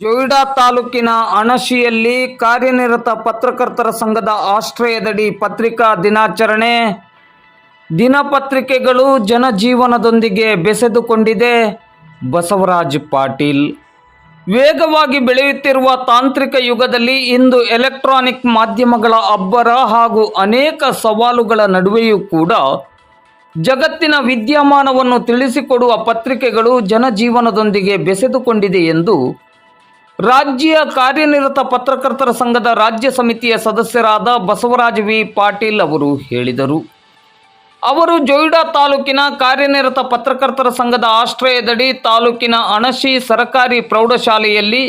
ಜೊಯ್ಡಾ ತಾಲೂಕಿನ ಅಣಶಿಯಲ್ಲಿ ಕಾರ್ಯನಿರತ ಪತ್ರಕರ್ತರ ಸಂಘದ ಆಶ್ರಯದಡಿ ಪತ್ರಿಕಾ ದಿನಾಚರಣೆ. ದಿನಪತ್ರಿಕೆಗಳು ಜನಜೀವನದೊಂದಿಗೆ ಬೆಸೆದುಕೊಂಡಿದೆ. ಬಸವರಾಜ್ ಪಾಟೀಲ್. ವೇಗವಾಗಿ ಬೆಳೆಯುತ್ತಿರುವ ತಾಂತ್ರಿಕ ಯುಗದಲ್ಲಿ ಇಂದು ಎಲೆಕ್ಟ್ರಾನಿಕ್ ಮಾಧ್ಯಮಗಳ ಅಬ್ಬರ ಹಾಗೂ ಅನೇಕ ಸವಾಲುಗಳ ನಡುವೆಯೂ ಕೂಡ ಜಗತ್ತಿನ ವಿದ್ಯಮಾನವನ್ನು ತಿಳಿಸಿಕೊಡುವ ಪತ್ರಿಕೆಗಳು ಜನಜೀವನದೊಂದಿಗೆ ಬೆಸೆದುಕೊಂಡಿದೆ ಎಂದು ರಾಜ್ಯ ಕಾರ್ಯನಿರತ ಪತ್ರಕರ್ತರ ಸಂಘದ ರಾಜ್ಯ ಸಮಿತಿಯ ಸದಸ್ಯರಾದ ಬಸವರಾಜ ವಿ. ಪಾಟೀಲ್ ಅವರು ಹೇಳಿದರು. ಅವರು ಜೊಯ್ಡಾ ತಾಲೂಕಿನ ಕಾರ್ಯನಿರತ ಪತ್ರಕರ್ತರ ಸಂಘದ ಆಶ್ರಯದಡಿ ತಾಲೂಕಿನ ಅಣಶಿ ಸರಕಾರಿ ಪ್ರೌಢಶಾಲೆಯಲ್ಲಿ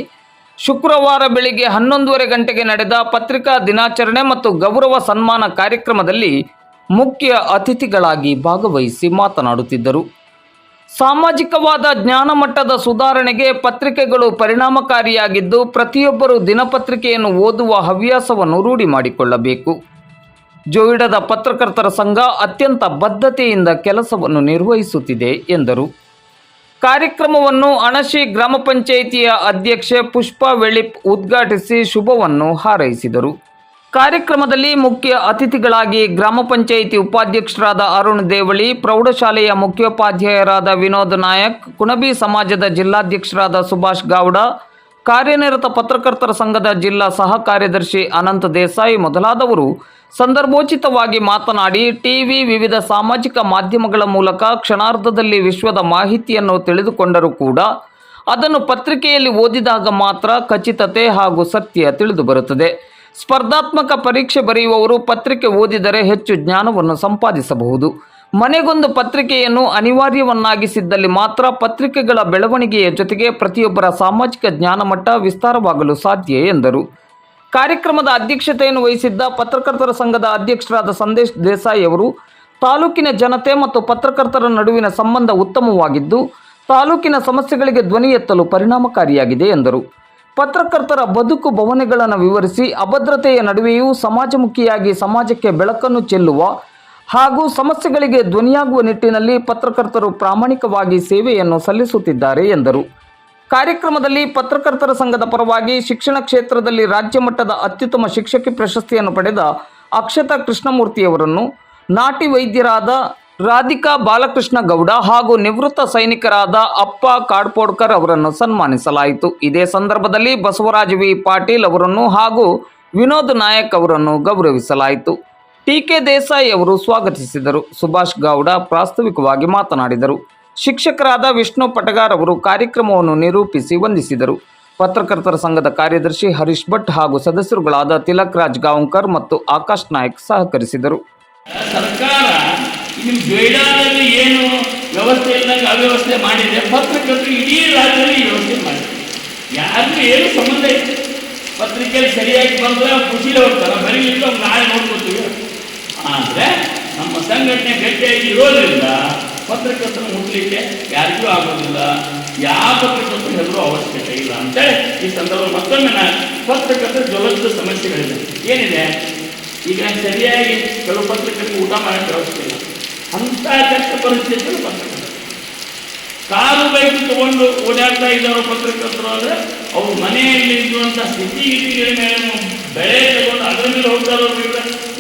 ಶುಕ್ರವಾರ ಬೆಳಿಗ್ಗೆ ಹನ್ನೊಂದುವರೆ ಗಂಟೆಗೆ ನಡೆದ ಪತ್ರಿಕಾ ದಿನಾಚರಣೆ ಮತ್ತು ಗೌರವ ಸನ್ಮಾನ ಕಾರ್ಯಕ್ರಮದಲ್ಲಿ ಮುಖ್ಯ ಅತಿಥಿಗಳಾಗಿ ಭಾಗವಹಿಸಿ ಮಾತನಾಡುತ್ತಿದ್ದರು. ಸಾಮಾಜಿಕವಾದ ಜ್ಞಾನಮಟ್ಟದ ಸುಧಾರಣೆಗೆ ಪತ್ರಿಕೆಗಳು ಪರಿಣಾಮಕಾರಿಯಾಗಿದ್ದು, ಪ್ರತಿಯೊಬ್ಬರು ದಿನಪತ್ರಿಕೆಯನ್ನು ಓದುವ ಹವ್ಯಾಸವನ್ನು ರೂಢಿ ಮಾಡಿಕೊಳ್ಳಬೇಕು. ಜೋಯಿಡದ ಪತ್ರಕರ್ತರ ಸಂಘ ಅತ್ಯಂತ ಬದ್ಧತೆಯಿಂದ ಕೆಲಸವನ್ನು ನಿರ್ವಹಿಸುತ್ತಿದೆ, ಎಂದರು. ಕಾರ್ಯಕ್ರಮವನ್ನು ಅಣಶಿ ಗ್ರಾಮ ಪಂಚಾಯಿತಿಯ ಅಧ್ಯಕ್ಷೆ ಪುಷ್ಪಾ ವೆಳಿಪ್ ಉದ್ಘಾಟಿಸಿ ಶುಭವನ್ನು ಹಾರೈಸಿದರು. ಕಾರ್ಯಕ್ರಮದಲ್ಲಿ ಮುಖ್ಯ ಅತಿಥಿಗಳಾಗಿ ಗ್ರಾಮ ಪಂಚಾಯಿತಿ ಉಪಾಧ್ಯಕ್ಷರಾದ ಅರುಣ್ ದೇವಳಿ, ಪ್ರೌಢಶಾಲೆಯ ಮುಖ್ಯೋಪಾಧ್ಯಾಯರಾದ ವಿನೋದ್ ನಾಯಕ್, ಕುಣಬಿ ಸಮಾಜದ ಜಿಲ್ಲಾಧ್ಯಕ್ಷರಾದ ಸುಭಾಷ್ ಗೌಡ, ಕಾರ್ಯನಿರತ ಪತ್ರಕರ್ತರ ಸಂಘದ ಜಿಲ್ಲಾ ಸಹ ಕಾರ್ಯದರ್ಶಿ ಅನಂತ ದೇಸಾಯಿ ಮೊದಲಾದವರು. ಸಂದರ್ಭೋಚಿತವಾಗಿ ಮಾತನಾಡಿ, ಟಿವಿ ವಿವಿಧ ಸಾಮಾಜಿಕ ಮಾಧ್ಯಮಗಳ ಮೂಲಕ ಕ್ಷಣಾರ್ಧದಲ್ಲಿ ವಿಶ್ವದ ಮಾಹಿತಿಯನ್ನು ತಿಳಿದುಕೊಂಡರೂ ಕೂಡ ಅದನ್ನು ಪತ್ರಿಕೆಯಲ್ಲಿ ಓದಿದಾಗ ಮಾತ್ರ ಖಚಿತತೆ ಹಾಗೂ ಸತ್ಯ ತಿಳಿದು ಬರುತ್ತದೆ ಸ್ಪರ್ಧಾತ್ಮಕ ಪರೀಕ್ಷೆ ಬರೆಯುವವರು ಪತ್ರಿಕೆ ಓದಿದರೆ ಹೆಚ್ಚು ಜ್ಞಾನವನ್ನು ಸಂಪಾದಿಸಬಹುದು. ಮನೆಗೊಂದು ಪತ್ರಿಕೆಯನ್ನು ಅನಿವಾರ್ಯವನ್ನಾಗಿಸಿದ್ದಲ್ಲಿ ಮಾತ್ರ ಪತ್ರಿಕೆಗಳ ಬೆಳವಣಿಗೆಯ ಜೊತೆಗೆ ಪ್ರತಿಯೊಬ್ಬರ ಸಾಮಾಜಿಕ ಜ್ಞಾನಮಟ್ಟ ವಿಸ್ತಾರವಾಗಲು ಸಾಧ್ಯ ಎಂದರು. ಕಾರ್ಯಕ್ರಮದ ಅಧ್ಯಕ್ಷತೆಯನ್ನು ವಹಿಸಿದ್ದ ಪತ್ರಕರ್ತರ ಸಂಘದ ಅಧ್ಯಕ್ಷರಾದ ಸಂದೇಶ್ ದೇಸಾಯಿ ಅವರು, ತಾಲೂಕಿನ ಜನತೆ ಮತ್ತು ಪತ್ರಕರ್ತರ ನಡುವಿನ ಸಂಬಂಧ ಉತ್ತಮವಾಗಿದ್ದು, ತಾಲೂಕಿನ ಸಮಸ್ಯೆಗಳಿಗೆ ಧ್ವನಿ ಎತ್ತಲು ಪರಿಣಾಮಕಾರಿಯಾಗಿದೆ ಎಂದರು. ಪತ್ರಕರ್ತರ ಬದುಕು ಭವನೆಗಳನ್ನು ವಿವರಿಸಿ ಅಭದ್ರತೆಯ ನಡುವೆಯೂ ಸಮಾಜಮುಖಿಯಾಗಿ ಸಮಾಜಕ್ಕೆ ಬೆಳಕನ್ನು ಚೆಲ್ಲುವ ಹಾಗೂ ಸಮಸ್ಯೆಗಳಿಗೆ ಧ್ವನಿಯಾಗುವ ನಿಟ್ಟಿನಲ್ಲಿ ಪತ್ರಕರ್ತರು ಪ್ರಾಮಾಣಿಕವಾಗಿ ಸೇವೆಯನ್ನು ಸಲ್ಲಿಸುತ್ತಿದ್ದಾರೆ ಎಂದರು. ಕಾರ್ಯಕ್ರಮದಲ್ಲಿ ಪತ್ರಕರ್ತರ ಸಂಘದ ಪರವಾಗಿ ಶಿಕ್ಷಣ ಕ್ಷೇತ್ರದಲ್ಲಿ ರಾಜ್ಯ ಮಟ್ಟದ ಅತ್ಯುತ್ತಮ ಶಿಕ್ಷಕಿ ಪ್ರಶಸ್ತಿಯನ್ನು ಪಡೆದ ಅಕ್ಷತಾ ಕೃಷ್ಣಮೂರ್ತಿಯವರನ್ನು ನಾಟಿ ವೈದ್ಯರಾದ ರಾಧಿಕಾ ಬಾಲಕೃಷ್ಣ ಗೌಡ ಹಾಗೂ ನಿವೃತ್ತ ಸೈನಿಕರಾದ ಅಪ್ಪ ಕಾಡ್ಪೋಡ್ಕರ್ ಅವರನ್ನು ಸನ್ಮಾನಿಸಲಾಯಿತು. ಇದೇ ಸಂದರ್ಭದಲ್ಲಿ ಬಸವರಾಜ ವಿ. ಪಾಟೀಲ್ ಅವರನ್ನು ಹಾಗೂ ವಿನೋದ್ ನಾಯಕ್ ಅವರನ್ನು ಗೌರವಿಸಲಾಯಿತು. ಟಿಕೆ ದೇಸಾಯಿ ಅವರು ಸ್ವಾಗತಿಸಿದರು. ಸುಭಾಷ್ ಗೌಡ ಪ್ರಾಸ್ತಾವಿಕವಾಗಿ ಮಾತನಾಡಿದರು. ಶಿಕ್ಷಕರಾದ ವಿಷ್ಣು ಪಟಗಾರ್ ಅವರು ಕಾರ್ಯಕ್ರಮವನ್ನು ನಿರೂಪಿಸಿ ವಂದಿಸಿದರು. ಪತ್ರಕರ್ತರ ಸಂಘದ ಕಾರ್ಯದರ್ಶಿ ಹರೀಶ್ ಭಟ್ ಹಾಗೂ ಸದಸ್ಯರುಗಳಾದ ತಿಲಕ್ ರಾಜ್ ಗಾಂವ್ಕರ್ ಮತ್ತು ಆಕಾಶ್ ನಾಯಕ್ ಸಹಕರಿಸಿದರು. ನಿಮ್ಮ ಬೇಡಾದಲ್ಲಿ ಏನು ವ್ಯವಸ್ಥೆ ಇಲ್ಲದಂಗೆ ಅವ್ಯವಸ್ಥೆ ಮಾಡಿದೆ ಪತ್ರಕರ್ತರು ಇಡೀ ರಾಜ್ಯದಲ್ಲಿ ವ್ಯವಸ್ಥೆ ಮಾಡಿದೆ ಯಾರಿಗೂ ಏನು ಸಂಬಂಧ ಇಲ್ಲ. ಪತ್ರಿಕೆಯಲ್ಲಿ ಸರಿಯಾಗಿ ಬಂದ್ರೆ ಖುಷಿಲೇ ಹೋಗ್ತಾರೆ. ಬರೀಲಿಲ್ಲ ಅವ್ರು ನಾಳೆ ನೋಡ್ಕೊತೀವಿ. ಆದರೆ ನಮ್ಮ ಸಂಘಟನೆ ಗಟ್ಟಿಯಾಗಿ ಇರೋದ್ರಿಂದ ಪತ್ರಕರ್ತನ ಮುಟ್ಲಿಕ್ಕೆ ಯಾರಿಗೂ ಆಗೋದಿಲ್ಲ. ಯಾವ ಪತ್ರಕರ್ತರು ಹೆದರೂ ಅವಶ್ಯಕತೆ ಇಲ್ಲ ಅಂತೇಳಿ ಈ ಸಂದರ್ಭ ಮತ್ತೊಮ್ಮೆ ನಾನು ಪತ್ರಕರ್ತರ ಜ್ವಲಂತ ಸಮಸ್ಯೆಗಳಿದೆ. ಏನಿದೆ? ಈಗ ಸರಿಯಾಗಿ ಕೆಲವು ಪತ್ರಕರ್ತರಿಗೆ ಊಟ ಮಾಡೋಕ್ಕೆ ವ್ಯವಸ್ಥೆ ಇಲ್ಲ. ಅಂಥ ಕೆಟ್ಟ ಪರಿಸ್ಥಿತಿಯಲ್ಲಿ ಪತ್ರಕರ್ತರು ಕಾರು ಬೈಕ್ ತಗೊಂಡು ಓಡಾಡ್ತಾ ಇದ್ದಾರೋ ಪತ್ರಕರ್ತರು ಆದ್ರೆ ಅವ್ರ ಮನೆಯಲ್ಲಿ ಇರುವಂಥ ಸ್ಥಿತಿ ಗತಿಗಳ ಮೇಲೆ ಬೆಳೆ ತಗೊಂಡು ಅದರ ಮೇಲೆ ಹೋಗ್ತಾರೋ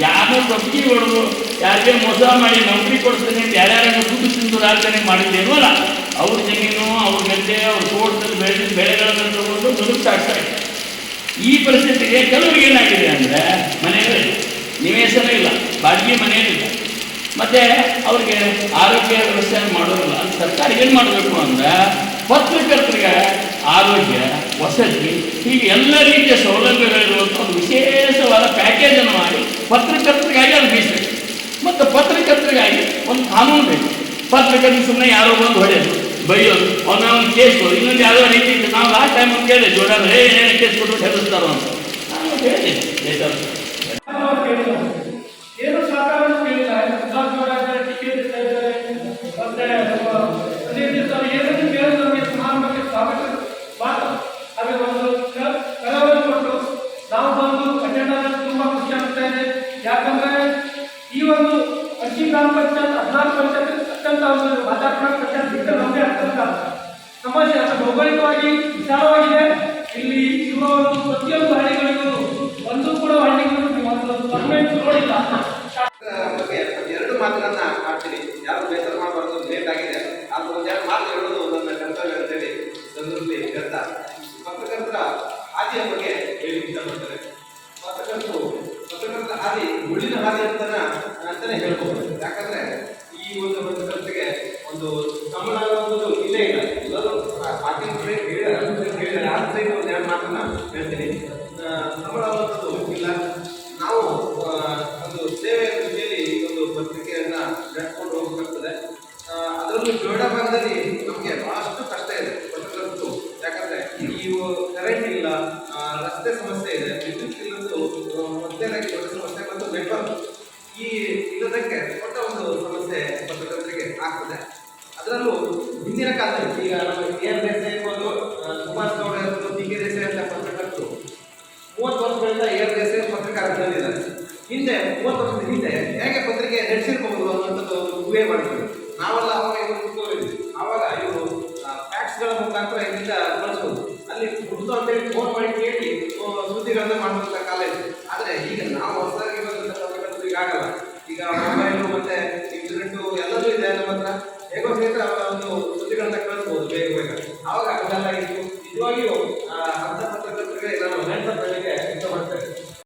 ಯಾರೋ ಪ್ರತಿ ಹೊಡೆದು, ಯಾರಿಗೆ ಮೋಸ ಮಾಡಿ ನೌಕರಿ ಕೊಡ್ತೇನೆ ಅಂತ ಯಾರ್ಯಾರನ್ನು ದುಡ್ಡು ತಿಂದು ರಾಜಧಾನಿ ಮಾಡಿದ್ದೇನೋ ಅಲ್ಲ ಅವ್ರ ಜಮೀನು, ಅವ್ರ ಗದ್ದೆ, ಅವ್ರ ತೋಟದಲ್ಲಿ ಬೆಳೆದ ಬೆಳೆಗಳನ್ನು ತಗೊಂಡು ಬದುಕು ಸಾಕ್ತಾ ಇದ್ದಾರೆ ಈ ಪರಿಸ್ಥಿತಿಗೆ ಕೆಲವರಿಗೆ ಏನಾಗಿದೆ ಅಂದರೆ, ಮನೆಯಲ್ಲಿ ನಿವೇಶನ ಇಲ್ಲ, ಬಾಡಿಗೆ ಮನೆಯಲ್ಲಿಲ್ಲ ಮತ್ತೆ ಅವ್ರಿಗೆ ಆರೋಗ್ಯ ವ್ಯವಸ್ಥೆ ಮಾಡೋದಿಲ್ಲ. ಸರ್ಕಾರ ಏನು ಮಾಡಬೇಕು ಅಂದ್ರೆ ಪತ್ರಕರ್ತರಿಗೆ ಆರೋಗ್ಯ, ವಸತಿ, ಹೀಗೆ ಎಲ್ಲ ರೀತಿಯ ಸೌಲಭ್ಯಗಳಿರುವಂಥ ಒಂದು ವಿಶೇಷವಾದ ಪ್ಯಾಕೇಜನ್ನು ಮಾಡಿ ಪತ್ರಕರ್ತರಿಗಾಗಿ ಅದು ಮೀಸಬೇಕು ಮತ್ತು ಪತ್ರಕರ್ತರಿಗಾಗಿ ಒಂದು ಕಾನೂನು ಬೇಕು. ಪತ್ರಕರ್ತರು ಸುಮ್ಮನೆ ಯಾರೋ ಬಂದು ಹೊಡೆಯೋದು, ಬೈಯೋದು ಅವ್ನ ಒಂದು ಕೇಸ್ ಇನ್ನೊಂದು ಯಾವುದೋ ರೀತಿ. ನಾವು ಲಾಸ್ಟ್ ಟೈಮ್ ಅಂತ ಕೇಳಿದೆ ಜೋಡಾದ್ರೆ ಏನೇನು ಕೇಸ್ ಕೊಟ್ಟು ಹೆದರ್ತಾರೋ ಅಂತ. ನಾನು ಹೇಳಿದೆ ನಮಗೆ ಅಂತ ಸಮಾಜ ಭೌಗೋಳಿಕವಾಗಿ ವಿಶಾಲವಾಗಿದೆ ಇಲ್ಲಿ ಇರುವ ಪ್ರತಿಯೊಂದು ಹಳ್ಳಿಗಳಿಗೂ ಒಂದು ಕೂಡ ಹಳ್ಳಿಗಳಿಗೂ ಗವರ್ಮೆಂಟ್ ಬಗ್ಗೆ ಎರಡು ಮಾತುಗಳನ್ನ ಮಾಡ್ತೀನಿ ಯಾರು ಬೇಸರ ಮಾಡಬಾರ್ದು ಲೇಟ್ ಆಗಿದೆ ಆದ್ರೂ ಒಂದೆರಡು ಮಾತು ಹೇಳೋದು ನನ್ನ ಕರ್ತವ್ಯ ಅಂತೇಳಿ ಸಂದರ್ಭದಲ್ಲಿ ಕರ್ತ ಪತ್ರಕರ್ತರ ಹಾದಿಯ ಬಗ್ಗೆ ಹೇಳಿ ಇಷ್ಟಪಡ್ತಾರೆ ಪತ್ರಕರ್ತರು ಪತ್ರಕರ್ತರ ಹಾದಿ, ಮುಳ್ಳಿನ ಹಾದಿ ಅಂತ ಅಂತಾನೆ ಹೇಳ್ಬೋದು. ಈ ಕರೆಂಟ್ ಇಲ್ಲ ರಸ್ತೆ ಸಮಸ್ಯೆ ಇದೆ. ವಿದ್ಯುತ್ ಇಲ್ಲದ್ದು ಮೊದಲನೇದಾಗಿ ದೊಡ್ಡ ಸಮಸ್ಯೆ ಮತ್ತು ನೆಟ್ವರ್ಕ್ ಈ ಇಲ್ಲದಕ್ಕೆ ದೊಡ್ಡ ಒಂದು ಸಮಸ್ಯೆ ಪತ್ರಕರ್ತರಿಗೆ ಆಗ್ತದೆ. ಅದರಲ್ಲೂ ಹಿಂದಿನ ಕಾಲದಲ್ಲಿ ಈಗ ನಮಗೆ ಕೆ ಆರ್ ದೇಸಾಯಿ ಇರ್ಬೋದು ಕುಮಾರ್ ಗೌಡ ಇರ್ಬೋದು ಡಿ ಕೆ ದೇಸಾಯಿ ಅಂತ ಪತ್ರಕರ್ತರು ಮೂವತ್ತು ವರ್ಷಗಳಿಂದ ಏರ್ ದೇಸಾಯಿ ಪತ್ರಿಕಾರಂಗದಲ್ಲಿದ್ದಾರೆ ಹಿಂದೆ, ಮೂವತ್ತು ವರ್ಷದ ಹಿಂದೆ ಹೇಗೆ ಪತ್ರಿಕೆ ನಡೆಸಿರ್ಬಹುದು ಅನ್ನೋಂಥದ್ದು ಒಂದು ಊಹೆ ಮಾಡಿದ್ವಿ ನಾವೆಲ್ಲ ಅವಾಗ ಇವರು ಕೂತ್ಕೊಂಡಿದ್ವಿ. ಆವಾಗ ಇವರು ಫ್ಯಾಕ್ಸ್ಗಳ ಮುಖಾಂತರ ಕಳಿಸ್ಬೋದು ಅಲ್ಲಿ ಹುಡುದು ಅಂತೇಳಿ ಫೋನ್ ಮಾಡಿ ಕೇಳಿ ಸುದ್ದಿಗಳನ್ನ ಮಾಡುವಂಥ ಕಾಲೇಜ್. ಆದರೆ ಈಗ ನಾವು ಹೊಸದಾಗಿ ಬಂದಂಥ ಈಗ ಆಗಲ್ಲ. ಈಗ ಮೊಬೈಲು ಮತ್ತು ಇಂಟರ್ನೆಟ್ಟು ಎಲ್ಲದೂ ಇದೆ ನಮ್ಮ ಹತ್ರ